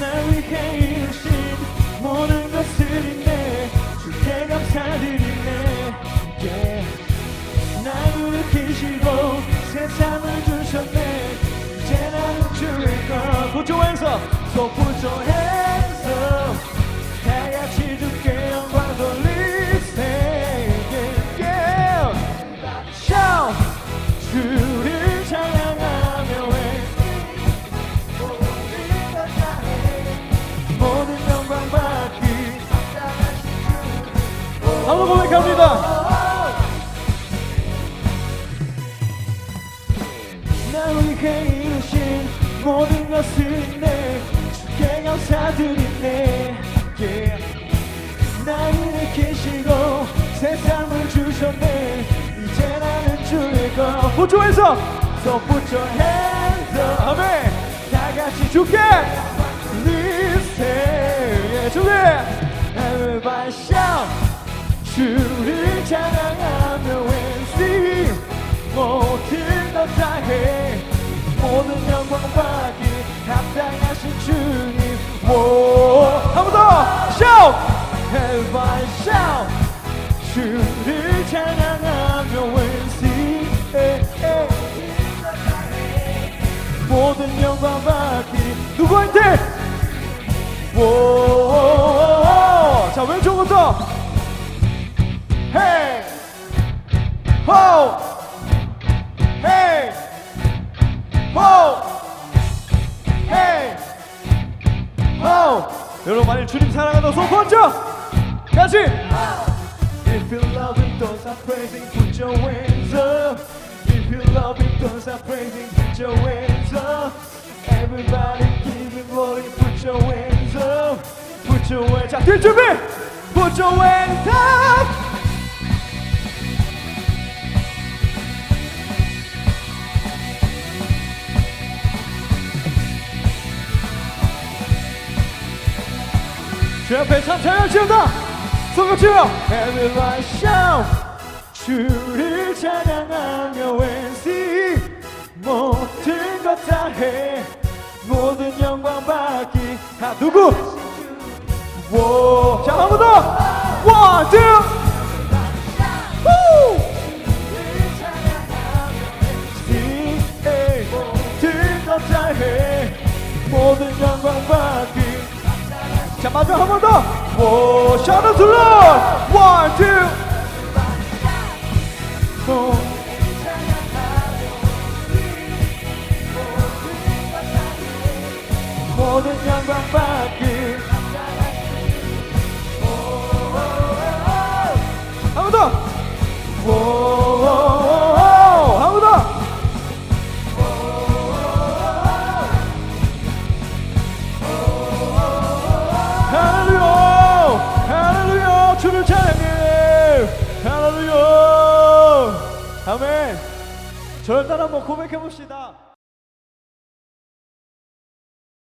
Now we can't see 합니다. 날 위해 이루신 모든 것을 인내 주께 감사드리네. Yeah. 나를 일으키시고 세상을 주셨네. 이제 나는 주의 것. 부조해서. So put your hands up 아멘. 다 같이 주께. Everybody shout 주를 찬양하며 왠지 모든 것 다해 모든 영광 받기 합당하신 주님. 한번더 shout. Everybody shout. 주를 찬양하며 왠지 모든 영광 받기 호 헤이 호 헤이 호 여러분 많이 주님 사랑한다 손 번쩍 같이 If you love him don't stop praising put your hands up If you love him don't stop praising put your hands up Everybody give him glory put your hands up Put your hands 자 뒷준비 Put your hands up 주 앞에 참 찬양치운다 손을 치어 Everybody shout 주를 찬양하며 왠지 모든 것 다 해 모든 영광 받기 다 누구? 오, 자, 한 번 더! 원, 투! 자 마지막 한 번 더. 오, 샤너 둘러. 원, 투. 오. 모든 영광 받기. 저를 따라 한번 고백해 봅시다